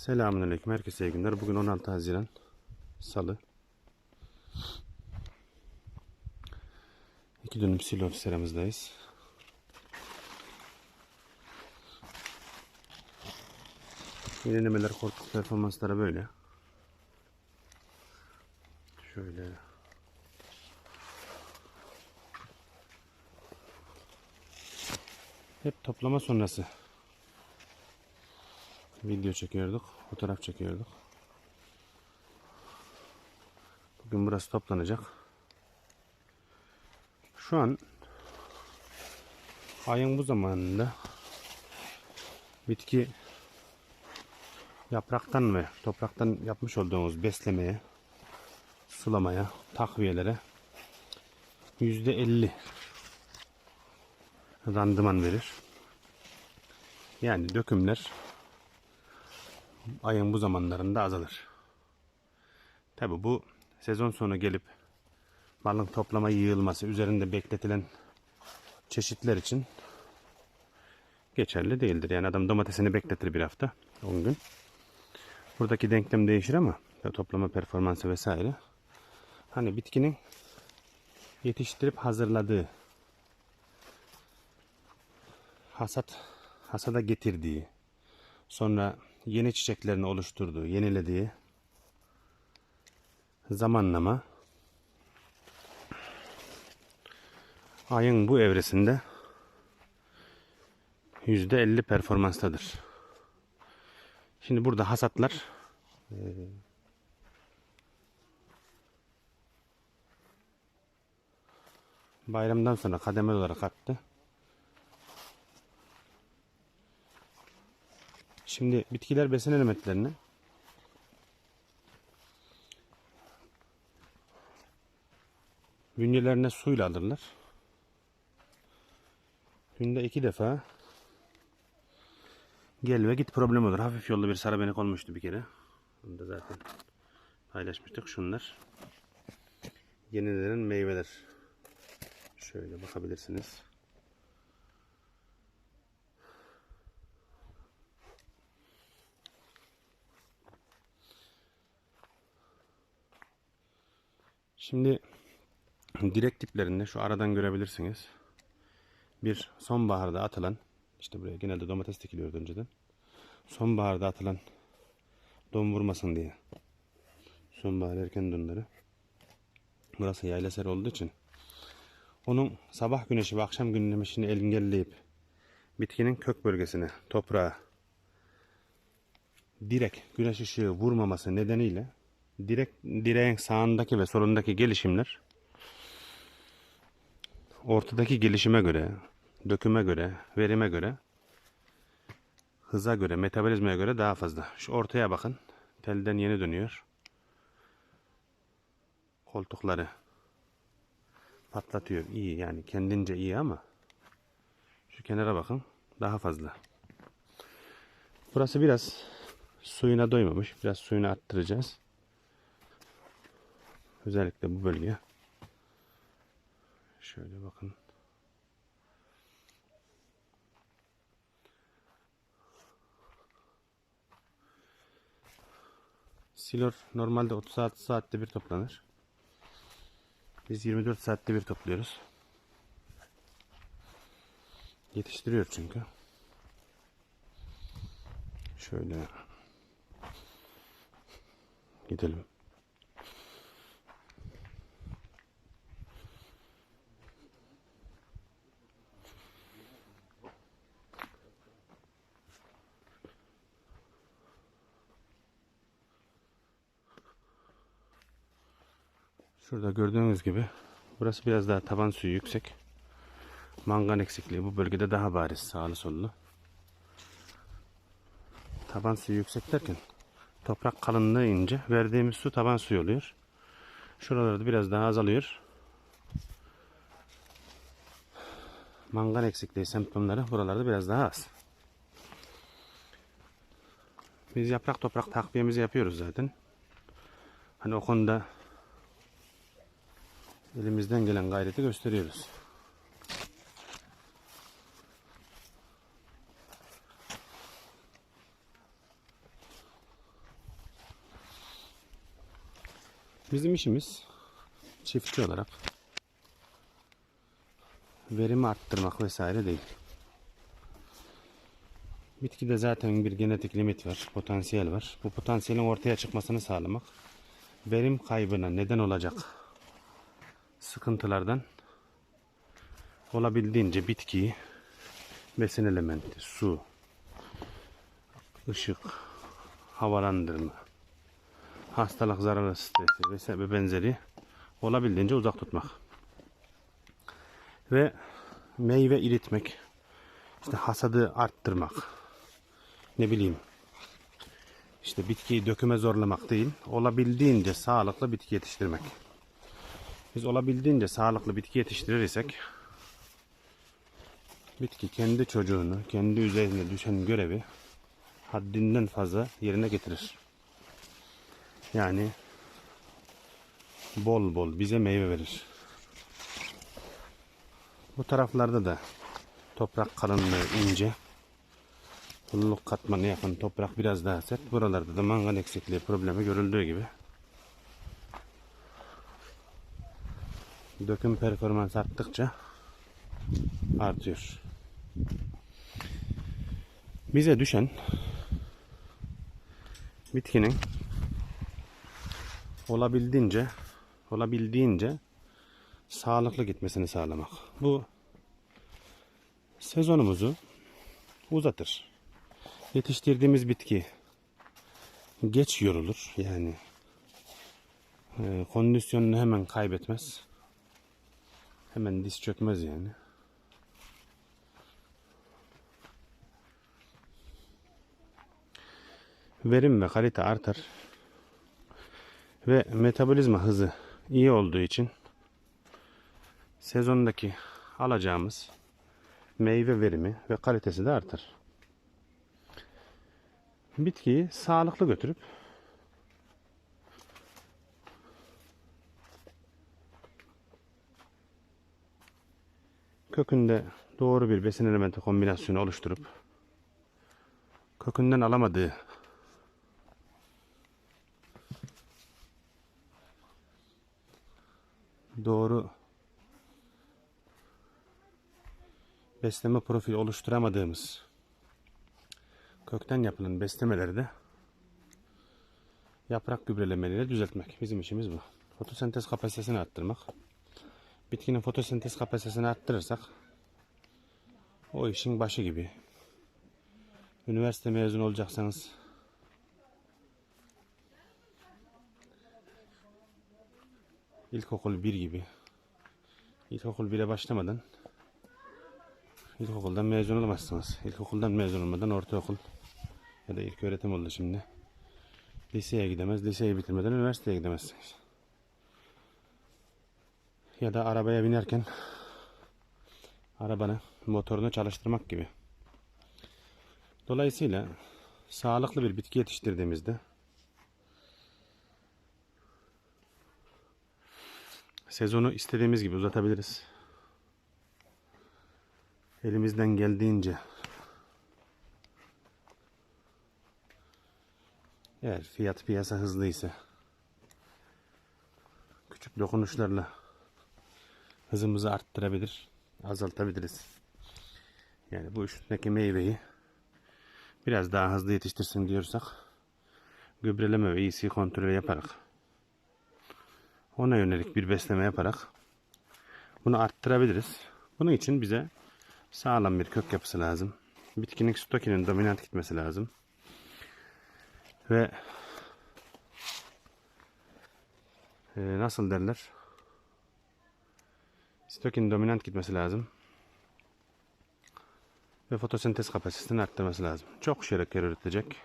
Selamünaleyküm. Herkese iyi günler. Bugün 16 Haziran Salı. İki dönüm silo seramızdayız. Yenilemeler korkut performansları böyle. Şöyle. Hep toplama sonrası video çekiyorduk, fotoğraf çekiyorduk. Bugün burası toplanacak. Şu an ayın bu zamanında bitki yapraktan ve topraktan yapmış olduğumuz beslemeye, sulamaya, takviyelere yüzde elli randıman verir. Yani dökümler ayın bu zamanlarında azalır. Tabi bu sezon sonu gelip balın toplama yığılması üzerinde bekletilen çeşitler için geçerli değildir. Yani adam domatesini bekletir bir hafta 10 gün. Buradaki denklem değişir ama toplama performansı vesaire. Hani bitkinin yetiştirip hazırladığı hasat hasada getirdiği sonra yeni çiçeklerini oluşturduğu, yenilediği zamanlama ayın bu evresinde yüzde elli performanstadır. Şimdi burada hasatlar eee, bayramdan sonra kademeli olarak arttı. Şimdi bitkiler besin elementlerini bünyelerine suyla alırlar. Günde iki defa gel ve git problem olur. Hafif yollu bir sarabenik olmuştu bir kere. Onu da zaten paylaşmıştık. Şunlar yenilenen meyveler. Şöyle bakabilirsiniz. Şimdi direk tiplerinde şu aradan görebilirsiniz. Bir sonbaharda atılan işte buraya genelde domates dikiliyordu önceden. Sonbaharda atılan don vurmasın diye. Sonbahar erken donları. Burası yayla seri olduğu için onun sabah güneşi ve akşam güneşini engelleyip bitkinin kök bölgesine, toprağa direkt güneş ışığı vurmaması nedeniyle direkt direğin sağındaki ve solundaki gelişimler ortadaki gelişime göre, döküme göre, verime göre, hıza göre, metabolizmaya göre daha fazla. Şu ortaya bakın. Telden yeni dönüyor. Koltukları patlatıyor. İyi yani kendince iyi ama şu kenara bakın. Daha fazla. Burası biraz suyuna doymamış. Biraz suyunu arttıracağız. Özellikle bu bölge. Şöyle bakın. Silor normalde 36 saatte bir toplanır. Biz 24 saatte bir topluyoruz. Yetiştiriyor çünkü. Şöyle gidelim. Şurada gördüğünüz gibi burası biraz daha taban suyu yüksek. Mangan eksikliği bu bölgede daha bariz sağlı sollu. Taban suyu yüksek derken toprak kalınlığı ince. Verdiğimiz su taban suyu oluyor. Şuralarda biraz daha azalıyor. Mangan eksikliği semptomları buralarda biraz daha az. Biz yaprak toprak takviyemizi yapıyoruz zaten. Hani o konuda elimizden gelen gayreti gösteriyoruz. Bizim işimiz çiftçi olarak verimi arttırmak vesaire değil. Bitkide zaten bir genetik limit var, potansiyel var. Bu potansiyelin ortaya çıkmasını sağlamak verim kaybına neden olacak sıkıntılardan olabildiğince bitkiyi besin elementi, su, ışık, havalandırma, hastalık zararlı stresi ve benzeri olabildiğince uzak tutmak. Ve meyve iritmek, işte hasadı arttırmak, ne bileyim, işte bitkiyi döküme zorlamak değil, olabildiğince sağlıklı bitki yetiştirmek. Biz olabildiğince sağlıklı bitki yetiştirirsek, bitki kendi çocuğunu, kendi üzerine düşen görevi haddinden fazla yerine getirir. Yani bol bol bize meyve verir. Bu taraflarda da toprak kalınlığı ince. Pulluk katmanı yakın toprak biraz daha sert. Buralarda da mangan eksikliği problemi görüldüğü gibi. Döküm performans arttıkça artıyor. Bize düşen bitkinin olabildiğince olabildiğince sağlıklı gitmesini sağlamak. Bu sezonumuzu uzatır. Yetiştirdiğimiz bitki geç yorulur. Yani e, kondisyonunu hemen kaybetmez. Hemen diz çökmez yani. Verim ve kalite artar. Ve metabolizma hızı iyi olduğu için sezondaki alacağımız meyve verimi ve kalitesi de artar. Bitkiyi sağlıklı götürüp kökünde doğru bir besin elementi kombinasyonu oluşturup kökünden alamadığı doğru besleme profili oluşturamadığımız kökten yapılan beslemeleri de yaprak gübrelemeleriyle düzeltmek. Bizim işimiz bu. Fotosentez kapasitesini arttırmak. Bitkinin fotosentez kapasitesini arttırırsak o işin başı gibi. Üniversite mezunu olacaksanız ilkokul 1 gibi ilkokul 1'e başlamadan ilkokuldan mezun olamazsınız. İlkokuldan mezun olmadan ortaokul ya da ilk öğretim oldu şimdi. Liseye gidemez. Liseyi bitirmeden üniversiteye gidemezsiniz. Ya da arabaya binerken arabanı, motorunu çalıştırmak gibi. Dolayısıyla sağlıklı bir bitki yetiştirdiğimizde sezonu istediğimiz gibi uzatabiliriz. Elimizden geldiğince eğer fiyat piyasa hızlıysa küçük dokunuşlarla hızımızı arttırabilir, azaltabiliriz. Yani bu üstündeki meyveyi biraz daha hızlı yetiştirsin diyorsak gübreleme ve iyisi kontrolü yaparak ona yönelik bir besleme yaparak bunu arttırabiliriz. Bunun için bize sağlam bir kök yapısı lazım. Bitkinin stokinin dominant gitmesi lazım. Ve e, nasıl derler? Stokin dominant gitmesi lazım. Ve fotosentez kapasitesini arttırması lazım. Çok şeker üretecek.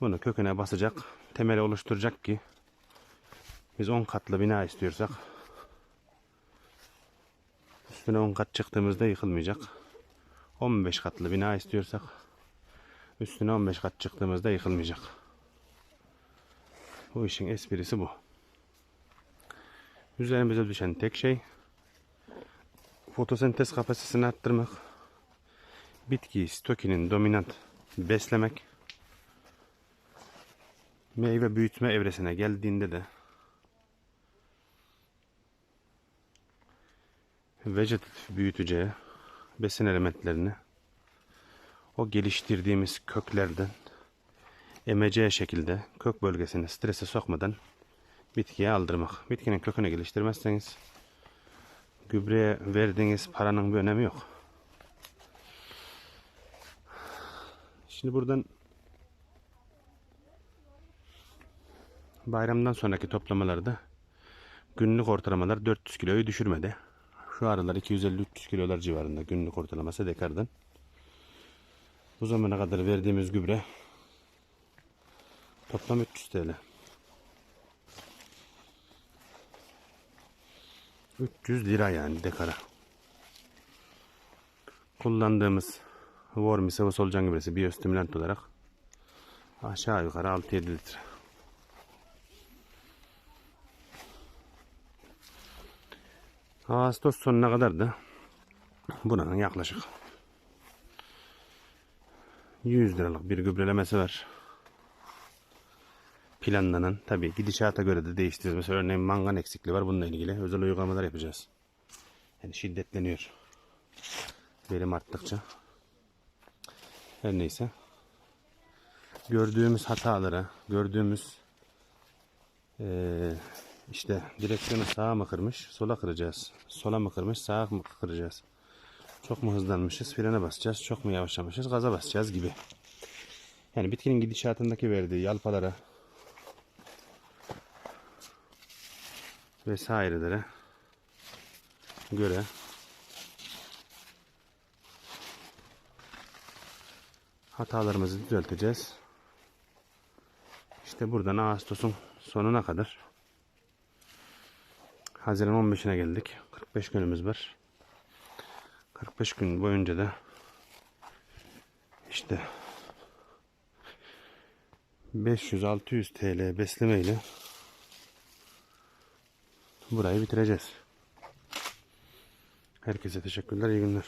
Bunu köküne basacak. Temeli oluşturacak ki biz 10 katlı bina istiyorsak üstüne 10 kat çıktığımızda yıkılmayacak. 15 katlı bina istiyorsak üstüne 15 kat çıktığımızda yıkılmayacak. Bu işin esprisi bu. Üzerimize düşen tek şey fotosentez kapasitesini arttırmak, bitkiyi stokinin dominant beslemek, meyve büyütme evresine geldiğinde de vegetatif büyüteceği besin elementlerini o geliştirdiğimiz köklerden emeceği şekilde kök bölgesini strese sokmadan bitkiye aldırmak. Bitkinin kökünü geliştirmezseniz gübreye verdiğiniz paranın bir önemi yok. Şimdi buradan bayramdan sonraki toplamalarda günlük ortalamalar 400 kiloyu düşürmedi. Şu aralar 250-300 kilolar civarında günlük ortalaması dekardan. Bu zamana kadar verdiğimiz gübre toplam 300 TL. 300 lira yani dekara. Kullandığımız Wormy sıvı solucan gübresi biyostimulant olarak aşağı yukarı 6-7 litre. Ağustos sonuna kadar da bunun yaklaşık 100 liralık bir gübrelemesi var. Planlanan tabii gidişata göre de değiştiririz. Mesela örneğin mangan eksikliği var bununla ilgili özel uygulamalar yapacağız. Yani şiddetleniyor. Verim arttıkça. Her neyse. Gördüğümüz hatalara, gördüğümüz eee işte direksiyonu sağa mı kırmış, sola kıracağız. Sola mı kırmış, sağa mı kıracağız. Çok mu hızlanmışız, frene basacağız. Çok mu yavaşlamışız, gaza basacağız gibi. Yani bitkinin gidişatındaki verdiği yalpalara vesairelere göre hatalarımızı düzelteceğiz. İşte buradan Ağustos'un sonuna kadar Haziran 15'ine geldik. 45 günümüz var. 45 gün boyunca da işte 500-600 TL beslemeyle burayı bitireceğiz. Herkese teşekkürler, iyi günler.